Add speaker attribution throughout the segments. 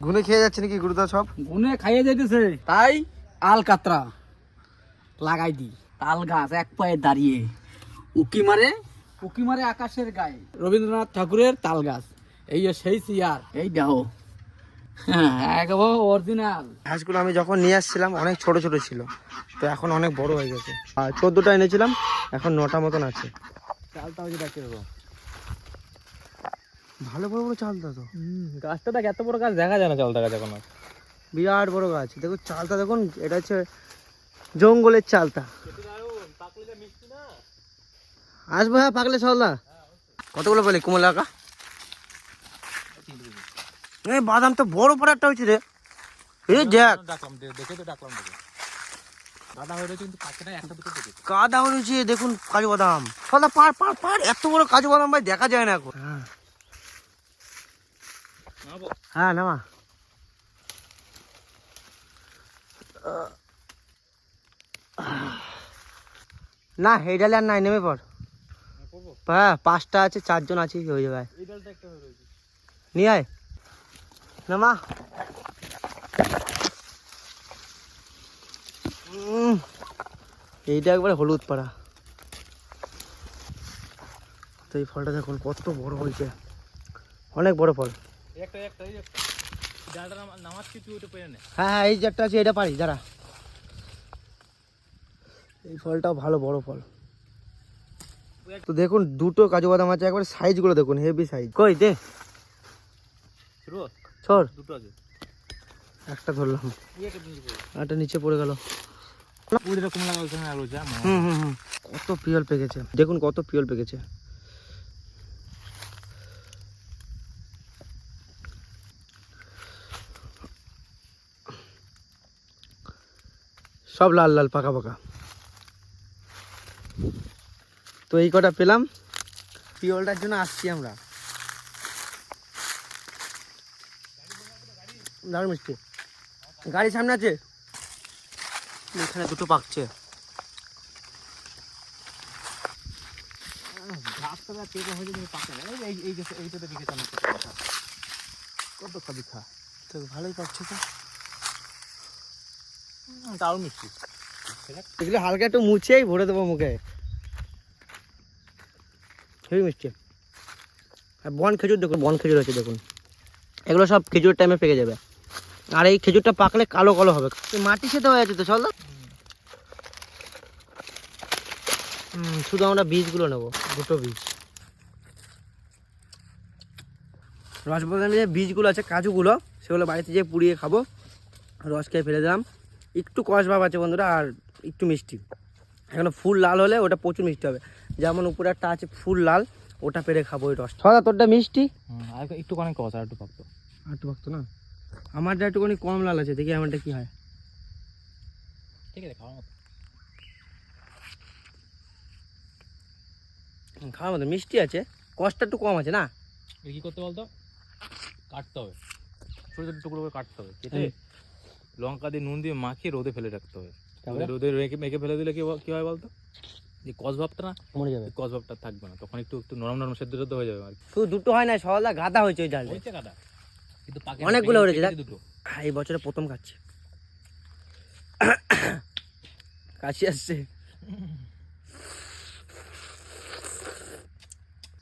Speaker 1: ঘুনে খেয়ে যাচ্ছে নাকি গুরুদা সব?
Speaker 2: গুনে খাইয়ে যাইতেছে। তাই? আল কাতরা লাগাই দি। তাল গাছ এক পায়ে দাঁড়িয়ে। উকি মারে উকি মারে আকাশের গায়ে। রবীন্দ্রনাথ ঠাকুরের তাল গাছ এই যে সেই চেয়ার এই হ্যাঁ একেবারে অরিজিনাল
Speaker 1: হাঁসগুলো আমি যখন নিয়ে আসছিলাম অনেক ছোট ছোট ছিল। তো এখন অনেক বড় হয়ে গেছে। আর চোদ্দটা এনেছিলাম এখন নটা মতন আছে।
Speaker 2: চালটা দেবো
Speaker 1: ভালো বড় বড় চালতা তো।
Speaker 2: গাছটা দেখ এত বড় গাছ দেখা যায় না চালটা গাছ এখন
Speaker 1: বিরাট বড় গাছ। দেখুন চালতা দেখুন এটা হচ্ছে জঙ্গলের চালতা আসব হ্যাঁ পাকলে চলনা কতগুলো পেলি কুমলা কাকা এই বাদাম তো বড় একটা হয়েছে রে। এই দেখ।
Speaker 2: দেখে হয়ে দেখে
Speaker 1: কাদা হয়েছে দেখুন কাজু বাদাম। সদা পার পার পার এত বড় কাজু বাদাম ভাই দেখা যায় না এখন। হ্যাঁ হ্যাঁ নামা। না এই ডালে আর নাই নেমে পর হ্যাঁ পাঁচটা আছে চারজন আছে হয়ে যাবে?
Speaker 2: হয়ে
Speaker 1: নিয়ে আয়। নামা। এইটা একবারে হলুদ পাড়া। তো এই ফলটা দেখুন কত বড় হয়েছে। অনেক বড় ফল।
Speaker 2: একটা এই একটা। এই ডালটা নামা- নামাজ কিছু ওটা পেয়ে নে।
Speaker 1: হ্যাঁ হ্যাঁ এই যে আছে এটা পারি দাঁড়া। এই ফলটাও ভালো বড় ফল। তো দেখুন দুটো কাজু বাদাম আছে একবার সাইজগুলো দেখুন হেভি সাইজ কই দে।
Speaker 2: রোজ দুটো আছে।
Speaker 1: একটা ধরলাম।
Speaker 2: একটা
Speaker 1: নিচে পড়ে গেল। কত পিয়ল পেকেছে। দেখুন কত পিয়ল পেকেছে। সব লাল লাল পাকা পাকা। তো এই কটা পেলাম। পিওলটার জন্য আসছি আমরা। দারুণ মিষ্টি। গাড়ি সামনে আছে? এখানে দুটো পাকছে।
Speaker 2: গাছটা হয়েছে কিন্তু পাকে না। এই এইটাতে আমি কত খাবি খা।
Speaker 1: তো ভালোই পাচ্ছে তো।
Speaker 2: দারুণ মিষ্টি।
Speaker 1: এগুলো হালকা একটু মুছেই ভরে দেবো মুখে। হেবি মিষ্টি। আর বন খেজুর দেখুন, বন খেজুর আছে, দেখুন। এগুলো সব খেজুর টাইমে পেকে যাবে। আর এই খেজুরটা পাকলে কালো কালো হবে। মাটি সেতে হয়ে আছে তো, চল শুধু আমরা বীজগুলো নেব, দুটো বীজ। রসবাদামের যে বীজগুলো আছে, কাজুগুলো, সেগুলো বাড়িতে যেয়ে পুড়িয়ে খাব। রস খেয়ে ফেলে দিলাম। একটু কষ ভাব আছে বন্ধুরা আর একটু মিষ্টি। এখানে ফুল লাল হলে ওটা প্রচুর মিষ্টি হবে। যেমন উপরে একটা আছে ফুল লাল ওটা পেরে খাব ওই রস সদা তোরটা মিষ্টি?
Speaker 2: আর একটু অনেক কস আর একটু পাকতো
Speaker 1: আর একটু ভক্ত না? আমারটা একটুখানি কম লাল আছে দেখি আমারটা কি হয়।
Speaker 2: ঠিক আছে খাওয়ার মতো।
Speaker 1: খাওয়ার মতো মিষ্টি আছে। কষ্টটা একটু কম আছে না?
Speaker 2: কি করতে বলতো? কাটতে হবে। ছোটো ছোটো টুকরো করে কাটতে হবে কেটে। লঙ্কা দিয়ে নুন দিয়ে মাখিয়ে রোদে ফেলে রাখতে হবে
Speaker 1: তারপরে?
Speaker 2: রোদে রেখে মেখে ফেলে দিলে কি হয়- কি হয় বলতো? যে কস ভাবটা না
Speaker 1: মরে যাবে।
Speaker 2: কস ভাবটা থাকবে না। তখন একটু একটু নরম নরম সেদ্ধ সেদ্ধ হয়ে যাবে আর
Speaker 1: শুধু দুটো হয় না সদা গাদা হয়েছে ওই ডালটা।
Speaker 2: হয়েছে কাদা কিন্তু পাকে
Speaker 1: অনেকগুলো হয়েছে,
Speaker 2: দুটো।
Speaker 1: হ্যাঁ, এই বছরে প্রথম খাচ্ছি। কাশি আসছে।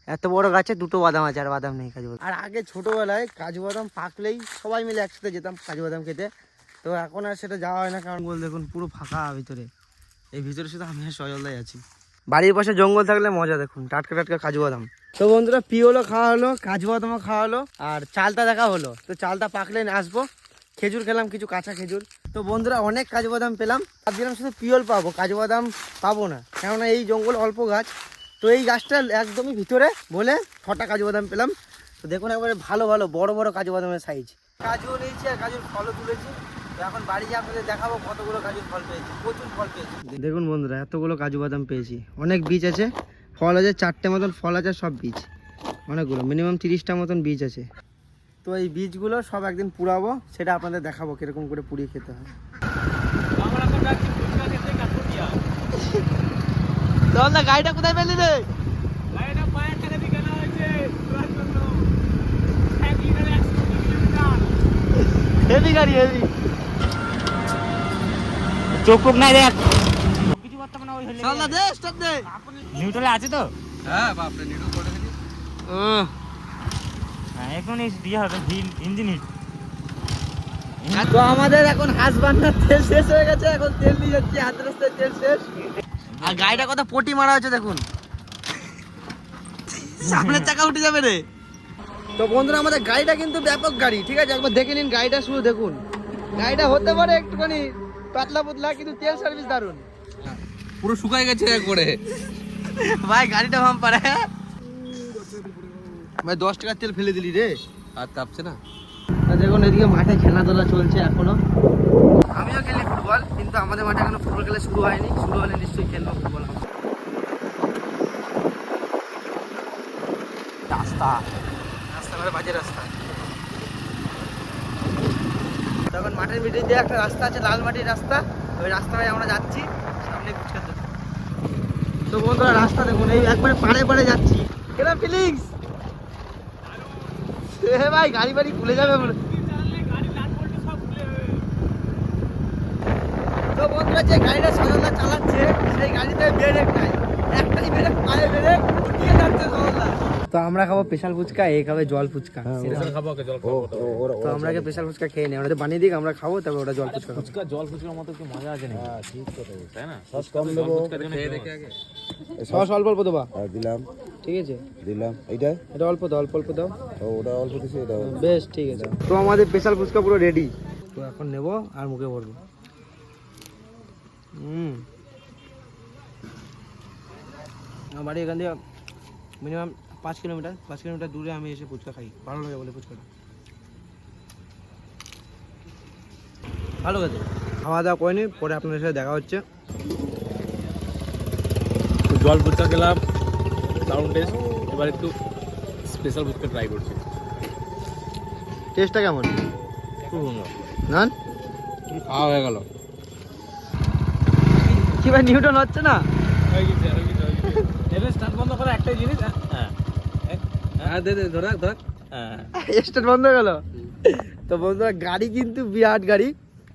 Speaker 1: এত বড় গাছে দুটো বাদাম আছে আর বাদাম নেই কাজু বাদাম। আর আগে ছোটবেলায় কাজু বাদাম পাকলেই সবাই মিলে একসাথে যেতাম কাজু বাদাম খেতে। তো এখন আর সেটা যাওয়া হয় না, কারণ বল দেখুন পুরো ফাঁকা ভিতরে। এই ভিতরে শুধু আমি আর সজলদাই আছি। বাড়ির পাশে জঙ্গল থাকলে মজা দেখুন, টাটকা টাটকা কাজু বাদাম। তো বন্ধুরা পিওলো খাওয়া হলো, কাজু বাদামও খাওয়া হলো, আর চালটা দেখা হলো। তো চালটা পাকলে আসব। খেজুর খেলাম, কিছু কাঁচা খেজুর। তো বন্ধুরা, অনেক কাজু বাদাম পেলাম। ভাবছিলাম শুধু পিওল পাবো, কাজু বাদাম পাবো না। কেননা এই জঙ্গল অল্প গাছ। তো এই গাছটা একদমই ভিতরে বলে ছটা কাজু বাদাম পেলাম। তো দেখুন একবারে ভালো ভালো, বড় বড় কাজু বাদামের সাইজ কাজুও নিয়েছি আর কাজুর ফলও তুলেছি। তো এখন বাড়ি গিয়ে আপনাদের দেখাবো কতগুলো কাজুর ফল পেয়েছি প্রচুর ফল পেয়েছি। দেখুন বন্ধুরা এতগুলো কাজু বাদাম পেয়েছি। অনেক বীজ আছে ফল আছে চারটে মতন ফল আছে সব বীজ। অনেকগুলো মিনিমাম তিরিশটা মতন বীজ আছে। তো এই বীজগুলো সব একদিন পুড়াবো সেটা আপনাদের দেখাবো কীরকম করে পুড়িয়ে খেতে হয়। গাড়িটা কোথায় পেলি রে? হেভি গাড়ি হেভি
Speaker 3: চোখ নাই দেখ। কিছু করতে না ওই হলে
Speaker 1: চল দে স্টপ দে।
Speaker 3: নিউট্রালে আছে তো?
Speaker 2: হ্যাঁ করে দিলি
Speaker 3: হ্যাঁ এখন এই দিয়ে হবে ইঞ্জিন হিট।
Speaker 1: তো আমাদের এখন তেল শেষ হয়ে গেছে এখন তেল নিয়ে যাচ্ছি হাত রাস্তায় তেল শেষ। আর গাড়িটা কত পটি মারা হচ্ছে দেখুন। সামনের চাকা উঠে যাবে রে। তো বন্ধুরা আমাদের গাড়িটা কিন্তু ব্যাপক গাড়ি ঠিক আছে? একবার দেখে নিন গাড়িটা শুধু দেখুন। গাড়িটা হতে পারে একটুখানি পাতলা পুতলা কিন্তু তেল সার্ভিস দারুণ
Speaker 2: পুরো শুকাই গেছে একবারে।
Speaker 1: ভাই গাড়িটা ভাম পারে। ভাই দশ টাকার তেল ফেলে দিলি রে।
Speaker 2: আর তাপছে না।
Speaker 1: দেখুন এদিকে মাঠে খেলাধুলা চলছে এখনও। আমিও খেলি ফুটবল কিন্তু আমাদের মাঠে এখনও ফুটবল খেলা শুরু হয়নি। শুরু হলে নিশ্চয়ই খেলব ফুটবল। রাস্তা। রাস্তা মানে বাজে রাস্তা। তখন মাঠের মিডিল দিয়ে একটা রাস্তা আছে, লাল মাটির রাস্তা। ওই রাস্তায় আমরা যাচ্ছি, সামনে ফুচকা দোকান। তো বন্ধুরা, রাস্তা দেখুন, এই একবারে পাড়ে পাড়ে যাচ্ছি। কেনা ফিলিংস এ ভাই, গাড়ি বাড়ি খুলে যাবে তো বন্ধুরা, যে গাড়িটা সরলা চালাচ্ছে, সেই গাড়িতে ব্রেক নাই। একটাই ব্রেক, পায়ে ব্রেক, উঠিয়ে যাচ্ছে সরলা তো আমরা খাব স্পেশাল ফুচকা এ খাবে জল ফুচকা।
Speaker 2: খাব জল
Speaker 1: তো আমরা আগে স্পেশাল ফুচকা খেয়ে নিই আমরা বানিয়ে দিই আমরা খাব তবে ওটা জল ফুচকা
Speaker 3: ফুচকা জল ফুচকার মতো কি মজা আছে না হ্যাঁ ঠিক কথা তাই না?
Speaker 4: সস কম দেবো।
Speaker 2: খেয়ে দেখে আগে।
Speaker 1: সস অল্প অল্প দেবা।
Speaker 4: আর দিলাম।
Speaker 1: ঠিক আছে।
Speaker 4: দিলাম। এইটা
Speaker 1: এটা অল্প দাও অল্প অল্প দাও।
Speaker 4: ও, ওটা অল্প দিছি এটা
Speaker 1: বেশ ঠিক আছে। তো আমাদের স্পেশাল ফুচকা পুরো রেডি তো এখন নেব আর মুখে ভরবো। হুম। আমার বাড়ি এখান থেকে মিনিমাম পাঁচ কিলোমিটার পাঁচ কিলোমিটার দূরে আমি এসে ফুচকা খাই। ভালো লাগে বলে ফুচকাটা। ভালো গেছে খাওয়া দাওয়া করিনি পরে আপনাদের সাথে দেখা হচ্ছে।
Speaker 3: জল ফুচকা খেলাম দারুণ টেস্ট এবার একটু স্পেশাল ফুচকা ট্রাই করছি।
Speaker 1: টেস্টটা কেমন?
Speaker 3: খুব সুন্দর।
Speaker 1: নান
Speaker 2: খাওয়া হয়ে গেল।
Speaker 1: কি ভাই নিউটন হচ্ছে না?
Speaker 3: স্টার্ট বন্ধ করা একটাই জিনিস হ্যাঁ।
Speaker 2: হ্যাঁ দে দে ধরাক ধরাক
Speaker 3: হ্যাঁ।
Speaker 1: স্টার্ট বন্ধ হয়ে গেল। তো বন্ধুরা গাড়ি কিন্তু বিরাট গাড়ি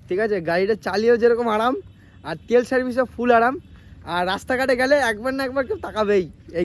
Speaker 1: ঠিক আছে? গাড়িটা চালিয়েও যেরকম আরাম আর তেল সার্ভিসও ফুল আরাম আর রাস্তাঘাটে গেলে একবার না একবার কেউ তাকাবেই।